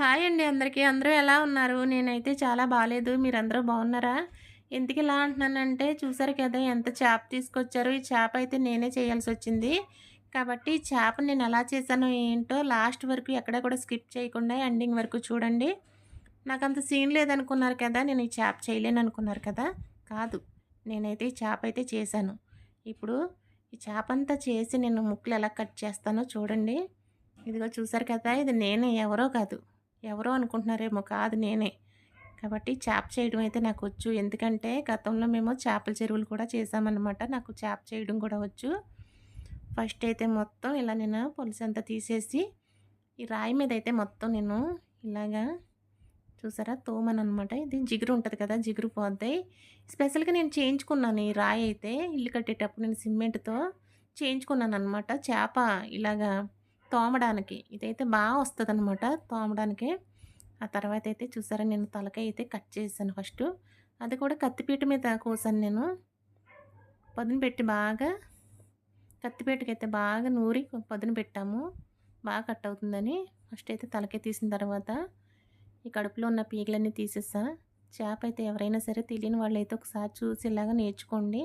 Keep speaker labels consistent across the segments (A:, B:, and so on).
A: Hi అండి అందరికీ. అందరూ ఎలా ఉన్నారు? నేనైతే చాలా బాగాలేదు మీరందరూ బాగున్నారా? ఎందుకు ఇలా అంటున్నానంటే చూసారు కదా ఎంత చేప తీసుకొచ్చారు. ఈ చేప అయితే నేనే చేయాల్సి వచ్చింది. కాబట్టి ఈ చేప నేను ఎలా చేశానో ఏంటో లాస్ట్ వరకు ఎక్కడ కూడా స్కిప్ చేయకుండా ఎండింగ్ వరకు చూడండి. నాకు అంత సీన్ లేదనుకున్నారు కదా. నేను ఈ చేప చేయలేను అనుకున్నారు కదా. కాదు నేనైతే ఈ చేప అయితే చేశాను. ఇప్పుడు ఈ చేప అంతా చేసి నేను ముక్కలు ఎలా కట్ చేస్తానో చూడండి. ఇదిగో చూసారు కదా ఇది నేనే ఎవరో కాదు. ఎవరో అనుకుంటున్నారేమో కాదు నేనే. కాబట్టి చేప చేయడం అయితే నాకు వచ్చు. ఎందుకంటే గతంలో మేము చేపల చెరువులు కూడా చేసామన్నమాట నాకు చేప చేయడం కూడా వచ్చు. ఫస్ట్ అయితే మొత్తం ఇలా నేను పులుసు అంతా తీసేసి ఈ రాయి మీద అయితే మొత్తం నేను ఇలాగా చూసారా? తోమన్ అనమాట ఇది జిగురు ఉంటుంది కదా జిగురు పోద్ది స్పెషల్గా నేను చేయించుకున్నాను ఈ రాయి అయితే. ఇల్లు కట్టేటప్పుడు నేను సిమెంట్తో చేయించుకున్నాను అనమాట చేప ఇలాగా తోమడానికి. ఇదైతే బాగా వస్తుంది అనమాట తోమడానికి. ఆ తర్వాత అయితే చూసారా నేను తలకాయ అయితే కట్ చేశాను ఫస్ట్. అది కూడా కత్తిపీట మీద కోసాను నేను. పొదున పెట్టి బాగా కత్తిపీటకి అయితే బాగా నూరి పొదున పెట్టాము. బాగా కట్ అవుతుందని. ఫస్ట్ అయితే తలకాయ తీసిన తర్వాత ఈ కడుపులో ఉన్న పీగలన్నీ తీసేసా. చేప అయితే ఎవరైనా సరే తెలియని వాళ్ళు అయితే ఒకసారి చూసి ఇలాగా నేర్చుకోండి.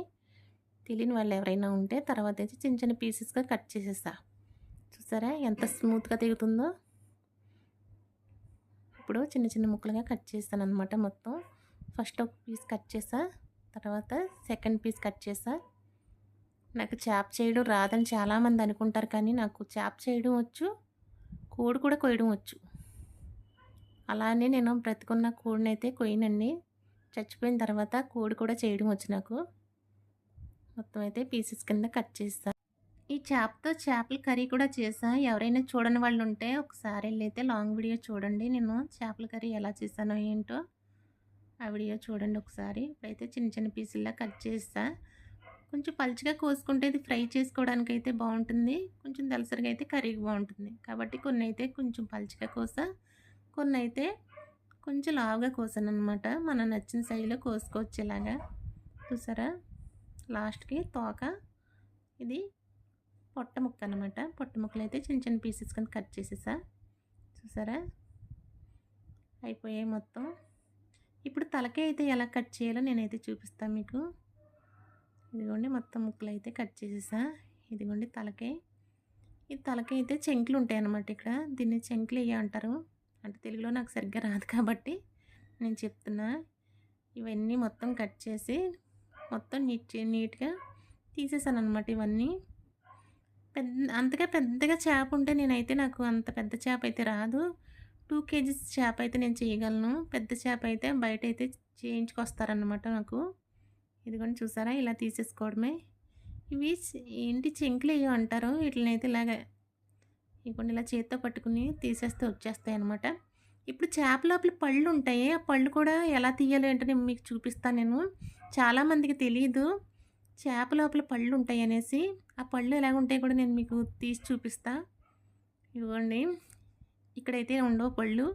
A: తెలియని వాళ్ళు ఎవరైనా ఉంటే తర్వాత అయితే చిన్న చిన్న పీసెస్గా కట్ చేసేసా. చూసారా ఎంత స్మూత్గా దిగుతుందో ఇప్పుడు చిన్న చిన్న ముక్కలుగా కట్ చేస్తాను అనమాట మొత్తం. ఫస్ట్ ఒక పీస్ కట్ చేసా తర్వాత సెకండ్ పీస్ కట్ చేసా. నాకు చేప చేయడం రాదని చాలామంది అనుకుంటారు కానీ నాకు చేప చేయడం వచ్చు కోడి కూడా కొయ్యడం వచ్చు. అలానే నేను బ్రతుకున్న కోడిని అయితే కొయ్యనండి. చచ్చిపోయిన తర్వాత కోడి కూడా చేయడం వచ్చు నాకు. మొత్తం అయితే పీసెస్ కింద కట్ చేస్తాను ఈ చేపతో చేపల కర్రీ కూడా చేసా ఎవరైనా చూడని వాళ్ళు ఉంటే ఒకసారి వెళ్ళైతే లాంగ్ వీడియో చూడండి. నేను చేపల కర్రీ ఎలా చేశానో ఏంటో ఆ వీడియో చూడండి ఒకసారి. ఇప్పుడైతే చిన్న చిన్న పీసుల్లా కట్ చేస్తా కొంచెం పలుచగా కోసుకుంటే ఇది ఫ్రై చేసుకోవడానికి అయితే బాగుంటుంది కొంచెం దలసరిగా అయితే కర్రీకి బాగుంటుంది కాబట్టి కొన్ని అయితే కొంచెం పలుచగా కోసా కొన్ని అయితే కొంచెం లావుగా కోసాను అనమాట మన నచ్చిన శైలిలో కోసుకోవచ్చు ఇలాగా చూసారా? లాస్ట్కి తోక. ఇది పొట్ట ముక్క అనమాట పొట్ట ముక్కలు అయితే చిన్న చిన్న పీసెస్ కింద కట్ చేసేసా. చూసారా? అయిపోయాయి మొత్తం. ఇప్పుడు తలకే అయితే ఎలా కట్ చేయాలో నేనైతే చూపిస్తాను మీకు. ఇదిగోండి మొత్తం ముక్కలు అయితే కట్ చేసేసా. ఇదిగోండి తలకే. ఈ తలకే అయితే చెంకులు ఉంటాయి అన్నమాట ఇక్కడ. దీన్ని చెంకులు వేయ అంటారు? అంటే తెలుగులో నాకు సరిగ్గా రాదు కాబట్టి నేను చెప్తున్నా. ఇవన్నీ మొత్తం కట్ చేసి మొత్తం నీట్ నీట్గా తీసేసాను అనమాట ఇవన్నీ. పెద్ద అంతగా పెద్దగా చేప ఉంటే నేనైతే నాకు అంత పెద్ద చేప అయితే రాదు. టూ కేజీస్ చేప అయితే నేను చేయగలను. పెద్ద చేప అయితే బయట అయితే చేయించుకొస్తారనమాట నాకు. ఇదిగోండి చూసారా? ఇలా తీసేసుకోవడమే. ఇవి ఏంటి చెంకులు ఏవో అంటారు. వీటినైతే ఇలాగ ఇవ్వండి ఇలా చేత్తో పట్టుకుని తీసేస్తే వచ్చేస్తాయి అనమాట ఇప్పుడు చేప లోపల పళ్ళు ఉంటాయి. ఆ పళ్ళు కూడా ఎలా తీయాలి అంటే నేను మీకు చూపిస్తాను నేను. చాలామందికి తెలియదు చేప లోపల పళ్ళు ఉంటాయి అనేసి ఆ పళ్ళు ఎలాగ ఉంటాయి కూడా నేను మీకు తీసి చూపిస్తా. ఇవ్వండి ఇక్కడైతే ఉండవు పళ్ళు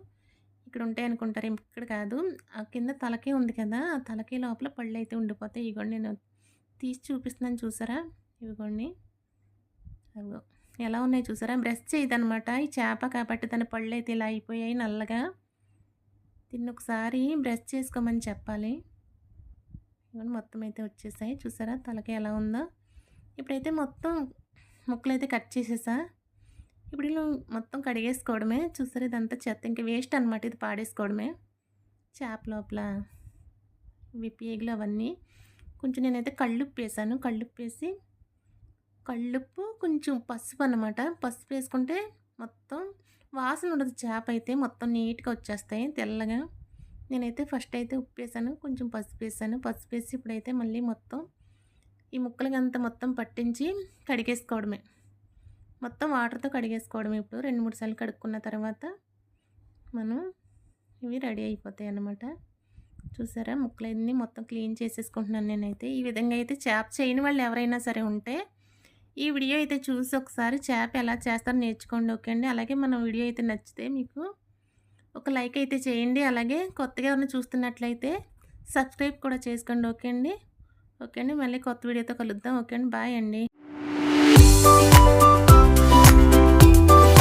A: ఇక్కడ ఉంటాయి అనుకుంటారు ఇక్కడ కాదు. ఆ కింద తలకే ఉంది కదా. ఆ తలకే లోపల పళ్ళు అయితే ఉండిపోతాయి. ఇవ్వండి నేను తీసి చూపిస్తున్నాను చూసారా? ఇవ్వండి అవిగో ఎలా ఉన్నాయి చూసారా? బ్రష్ చేయదనమాట ఈ చేప కాబట్టి దాని పళ్ళు అయితే ఇలా అయిపోయాయి నల్లగా. దీన్ని ఒకసారి బ్రష్ చేసుకోమని చెప్పాలి. ఇవన్నీ మొత్తం అయితే వచ్చేసాయి. చూసారా? తలకి ఎలా ఉందో. ఇప్పుడైతే మొత్తం ముక్కలు అయితే కట్ చేసేసా. ఇప్పుడు ఇలా మొత్తం కడిగేసుకోవడమే. చూసారు? ఇదంతా చెత్త. ఇంకా వేస్ట్ అనమాట ఇది పాడేసుకోవడమే. చేప లోపల విపిఏగులు అవన్నీ. కొంచెం నేనైతే కళ్ళుప్పు వేసాను కళ్ళుప్పు వేసి కళ్ళుప్పు కొంచెం పసుపు అనమాట పసుపు వేసుకుంటే మొత్తం వాసన ఉండదు. చేప అయితే మొత్తం నీట్గా వచ్చేస్తాయి తెల్లగా. నేనైతే ఫస్ట్ అయితే ఉప్పు వేసాను కొంచెం పసుపు వేసాను. పసుపు వేసి ఇప్పుడైతే మళ్ళీ మొత్తం ఈ ముక్కలకంతా మొత్తం పట్టించి కడిగేసుకోవడమే. మొత్తం వాటర్తో కడిగేసుకోవడమే. ఇప్పుడు రెండు మూడు సార్లు కడుక్కున్న తర్వాత మనం ఇవి రెడీ అయిపోతాయి అన్నమాట. చూసారా? ముక్కలన్నీ మొత్తం క్లీన్ చేసేసుకుంటున్నాను నేనైతే. ఈ విధంగా అయితే చేప చేయని వాళ్ళు ఎవరైనా సరే ఉంటే ఈ వీడియో అయితే చూసి ఒకసారి చేప ఎలా చేస్తారో నేర్చుకోండి ఓకే అండి? అలాగే మన వీడియో అయితే నచ్చితే మీకు ఒక లైక్ అయితే చేయండి. అలాగే కొత్తగా ఉన్న చూస్తున్నట్లయితే సబ్స్క్రైబ్ కూడా చేసుకోండి. ఓకే అండి. ఓకే అండి. మళ్ళీ కొత్త వీడియోతో కలుద్దాం. ఓకే అండి. బాయ్ అండి.